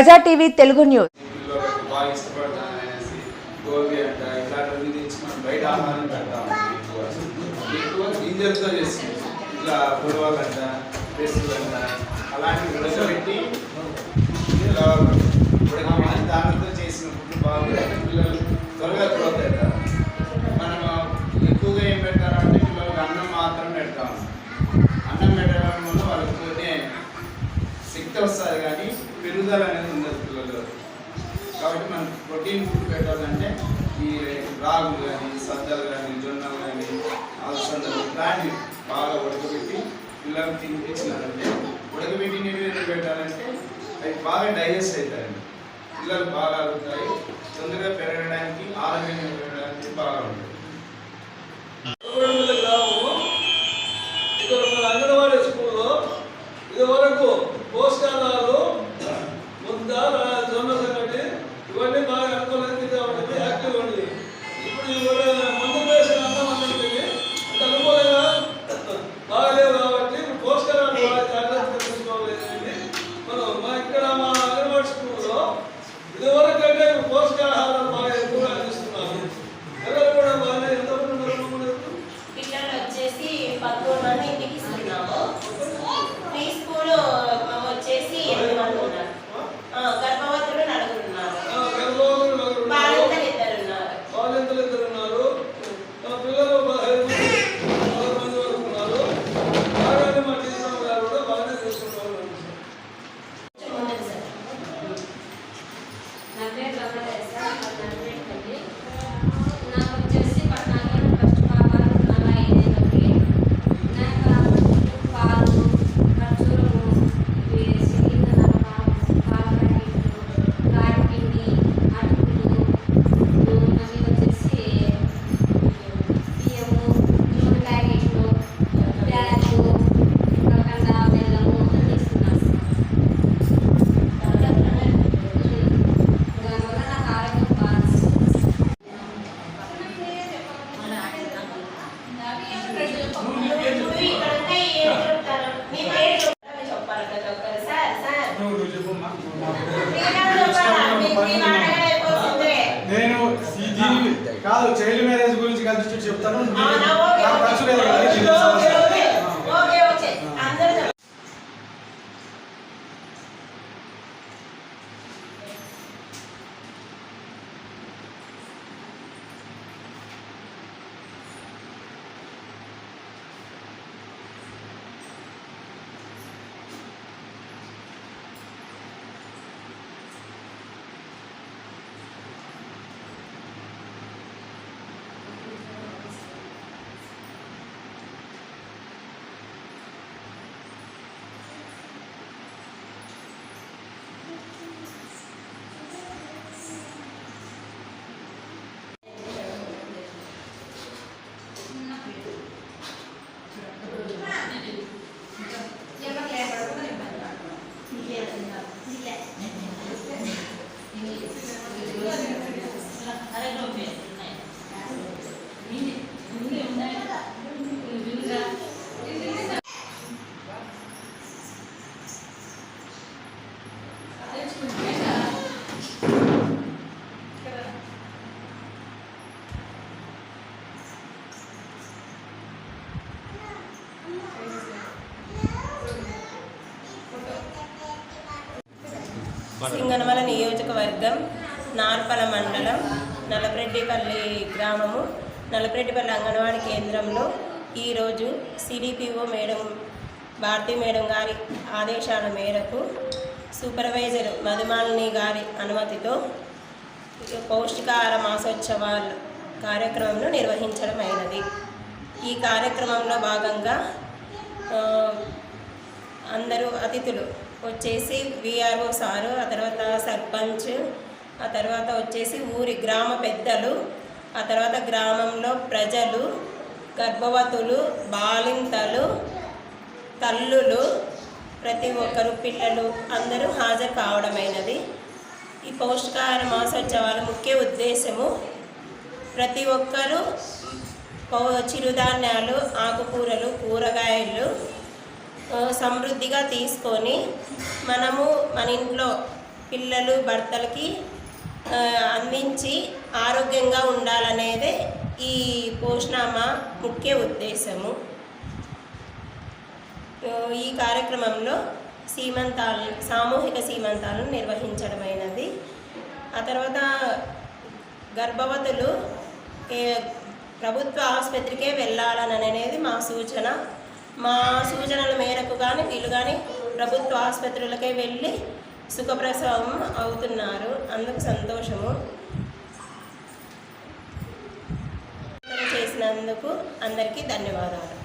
ప్రజా TV Telugu news పిల్లలకు బాగా అనేసి గోబీ అంట బయట ఆహారం ఎక్కువ ఎక్కువ ఇట్లా పొడవలంట పెసులంట అలాంటివి ఉడకబెట్టి ఇలా దానితో చేసిన ఫుడ్ బాగుంటుంది పిల్లలు త్వరగా గ్రోత్ మనం ఎక్కువగా ఏం పెడతారంటే పిల్లలకు అన్నం మాత్రం పెడతాం అన్నం పెట్టడం వల్ల వాళ్ళకి శక్తి వస్తుంది కానీ పెరుగుదల అనేది ఉండదు పిల్లలు కాబట్టి మనం ప్రోటీన్ ఫుడ్ పెట్టాలంటే ఈ రాగులు కానీ సద్దలు కానీ జొన్నలు కానీ అలసందలు ఇలాంటివి బాగా ఉడకబెట్టి పిల్లలకు తినిపించినారంటే ఉడకబెట్టి నీళ్ళు ఎందుకు పెట్టాలంటే అవి బాగా డైజెస్ట్ అవుతాయండి. పిల్లలు బాగా అవుతాయి తొందరగా పెరగడానికి ఆరోగ్యంగా పెరగడానికి బాగా ఉంటుంది అంగన్వాడీ స్కూల్లో ఇదివరకు పోషకాహారాలు పదమూడు మంది ఇంటికి ఇస్తున్నాము. 那边怎么得？నేను కాదు చైల్డ్ మ్యారేజ్ గురించి కలిసి చెప్తాను. సింగనమల నియోజకవర్గం నార్పల మండలం నలపరెడ్డిపల్లి గ్రామము. నలపరెడ్డిపల్లి అంగన్వాడీ కేంద్రంలో ఈరోజు సిడిపిఓ మేడం భారతీ మేడం గారి ఆదేశాల మేరకు సూపర్వైజర్ మధుమాలిని గారి అనుమతితో పౌష్టికాహార మాసోత్సవాలు కార్యక్రమంను నిర్వహించడం అయినది. ఈ కార్యక్రమంలో భాగంగా అందరూ అతిథులు వచ్చేసి విఆర్ఓ సారు ఆ తర్వాత సర్పంచ్ ఆ తర్వాత వచ్చేసి ఊరి గ్రామ పెద్దలు ఆ తర్వాత గ్రామంలో ప్రజలు గర్భవతులు బాలింతలు తల్లులు ప్రతి ఒక్కరు పిల్లలు అందరూ హాజరు కావడమైనది. ఈ పౌష్టికాహార మాసోత్సవాల ముఖ్య ఉద్దేశము ప్రతి ఒక్కరూ పౌ- చిరుధాన్యాలు ఆకుకూరలు కూరగాయలు సమృద్ధిగా తీసుకొని మనము మన ఇంట్లో పిల్లలు భర్తలకి అందించి ఆరోగ్యంగా ఉండాలనేదే ఈ పోషణామ ముఖ్య ఉద్దేశము. ఈ కార్యక్రమంలో సీమంతాలు సామూహిక సీమంతాలను నిర్వహించడమైనది. ఆ తర్వాత గర్భవతులు ప్రభుత్వ ఆసుపత్రికే వెళ్ళాలని అనేది మా సూచన. మా సూచనల మేరకు కానీ వీళ్ళు కానీ ప్రభుత్వ ఆసుపత్రులకే వెళ్ళి సుఖప్రసవం అవుతున్నారు. అందుకు సంతోషము. చేసినందుకు అందరికీ ధన్యవాదాలు.